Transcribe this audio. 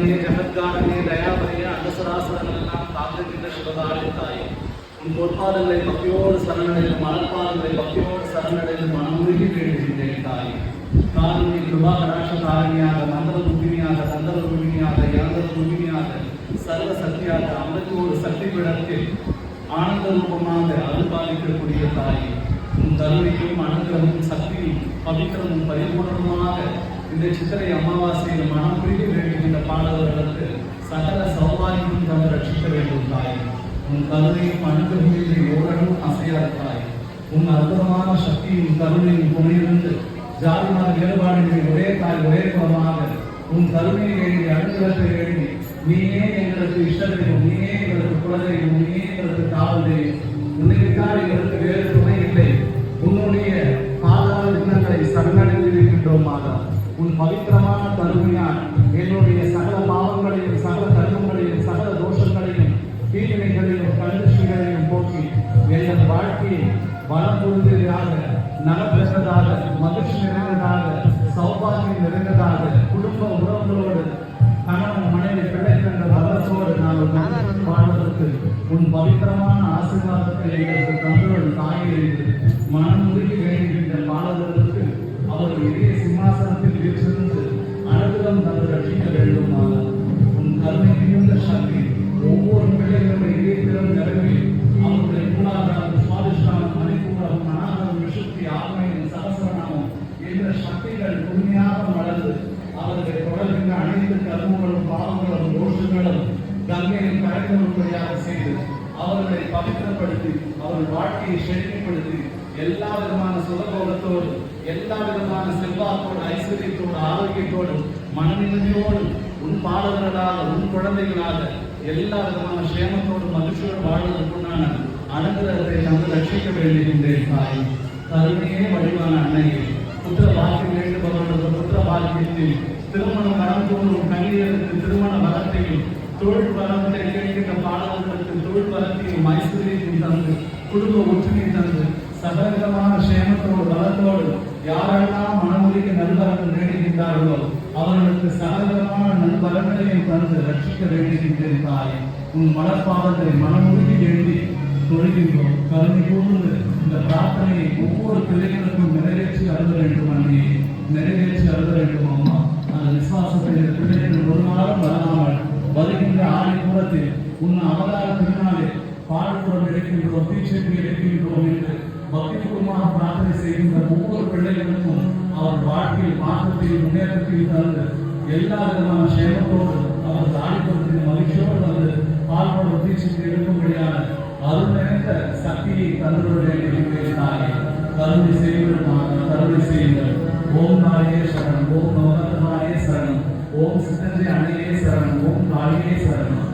ஜெகஜனனியே ஜெகத்காரணியே தயாபரியே அண்டசராசனங்கள் காத்திருக்கின்ற தாங்குகின்ற தாயே உன் பொற்பாதங்களை பக்தியோடு சரணடைந்து மலர்பாதங்களை பக்தியோடு சரணடைந்து மனமுருகி வேண்டுகின்றேன் தாயே காருண்ய கிருபா கடாட்ச தாரணியாக மந்திர துப்பினியாக சந்தர துப்பினியாக இறந்தர துப்பினியாக சர்வ சக்தியாக அமிர்தோடு சக்தி விடத்தில் ஆனந்த ரூபமாக அருள்பாலிக்கக்கூடிய தாயே உன் கருணையும் அனுகிரமும் சக்தியும் பவித்திரமும் பரிபூர்ணமாக இந்த சித்திரை அமாவாசையில் மனம் புரிந்து வேண்டுகின்ற பாடல்களுக்கு சகல சௌபாகியம் தந்து ரட்சிக்க வேண்டும் தாயே உன் கருணையும் அனுகிரகமும் ஓரளவு அசையாத உன் அற்புதமான சக்தியும் கருணையும் துணையிருந்து ஜாதி மத வேறுபாடுகளை ஒரே தாய் ஒரே குலமாக. உன் கருணையை எழுதி அனுகிரகத்தை வேண்டி நீயே எங்களுக்கு இஷ்டத்தையும் நீயே எங்களுக்கு குழந்தையும் நீயே எங்களுக்கு காவல் தெய்வம். எங்களுக்கு வேறு துணை இல்லை. உன்னுடைய பாதாள தினங்களை சரணடைந்திருக்கின்றோமாக. உன் பவித்திரமான கருமையான் என்னுடைய வாழ்க்கைக்கு வாழ்க்கையை கொடுத்ததாக பொருந்ததாக நலப்பெற்றதாக மகிழ்ச்சி நிறைந்ததாக சௌபாகியம் நிறைந்ததாக குடும்ப உறவுகளோடு கணவன் மனைவி பிள்ளைகள் என்ற வரத்தோடு நாங்கள் வாழ்வதற்கு உன் பவித்திரமான ஆசீர்வாதத்தை எங்களுக்கு தந்தோடு தாயே மனம் உருகி வேண்டுகின்ற பாடல்களுக்கு அவர் இதே சிம்மாசனத்தில் வீற்றிருந்து அனுகிரம் தந்து ரட்சிக்க வேண்டுமாக உன் கருணை மிகுந்த சக்தி சக்திகள் உண்மையாக வளர்ந்து அவர்கள் தொடர்கின்ற அனைத்து கர்மங்களும் பாவங்களும் தோஷங்களும் கங்கையில் கரைந்தவர்களையாக செய்து அவர்களை பவித்திரப்படுத்தி அவர்கள் வாழ்க்கையை செழிமைப்படுத்தி எல்லா விதமான சுகபோகத்தோடு எல்லா விதமான செல்வாக்கோடு ஐஸ்வர்யத்தோடு ஆரோக்கியத்தோடு மனநிலைமையோடு உன் பாடகர்களாக உன் குழந்தைகளாக எல்லா விதமான சேமத்தோடு மகிழ்ச்சியோடு வாழ்வதற்குண்டான அனுகிரகத்தை தந்து ரட்சிக்க வேண்டுகின்றேன் தாய். கருணையே வடிவான அன்னையே. பாக்கியத்தில் திருமணம் வரத்தோடும் கண்ணீருக்கு திருமண வரத்தையும் தொழில் வரத்தை கேட்கின்ற பாடல்களுக்கு தொழில் வரத்தையும் ஐஸ்வர்யத்தையும் தந்து குடும்ப ஒற்றுமை தந்து சகலவிதமான சேமத்தோடு வளத்தோடு யாரெல்லாம் மனமுடிக்க நல்வரங்கள் வேண்டுகின்றார்களோ அவர்களுக்கு சகலவிதமான நல்வரங்களையும் தந்து ரட்சிக்க வேண்டுகின்றேன் தாய். உன் மலர்பாதத்தை மனமுருகி எழுதி தொழுகின்றோம் கருணை கூர்ந்து இந்த பிரார்த்தனையை ஒவ்வொரு பிள்ளைகளுக்கும் நிறைவேற்றி அருத வேண்டும் அண்ணே நிறைவேற்றி அருத வேண்டும் அம்மா? அந்த விசுவாசத்தை பிள்ளைகள் ஒரு நாளும் வராமல் வருகின்ற ஆணை கூடத்தில் உன் அவதார திருநாளே பாடுபுறம் எடுக்கின்றோம் தீட்சைக்கு எடுக்கின்றோம் என்று பக்திபூர்வமாக பிரார்த்தனை செய்கின்ற ஒவ்வொரு பிள்ளைகளுக்கும் அவர் வாழ்க்கையில் மாற்றத்தையும் முன்னேற்றத்தையும் தந்து எல்லா விதமான சேமத்தோடு அவர் தாடிப்படத்தின் மகிழ்ச்சியோடு வந்து பால்பட தீட்சைக்கு எடுக்கும்படியாக அருள் நிறைந்த சக்தியை தந்துவிட வேண்டிய கருணை செய்வதற்காக கருணை செய்யுங்கள். ஓம் தாயே சரணம் ஓம் நவரத்னாயே சரணம் ஓம் சித்தஞ்சை அணையே சரணம் ஓம் காளியே சரணம்.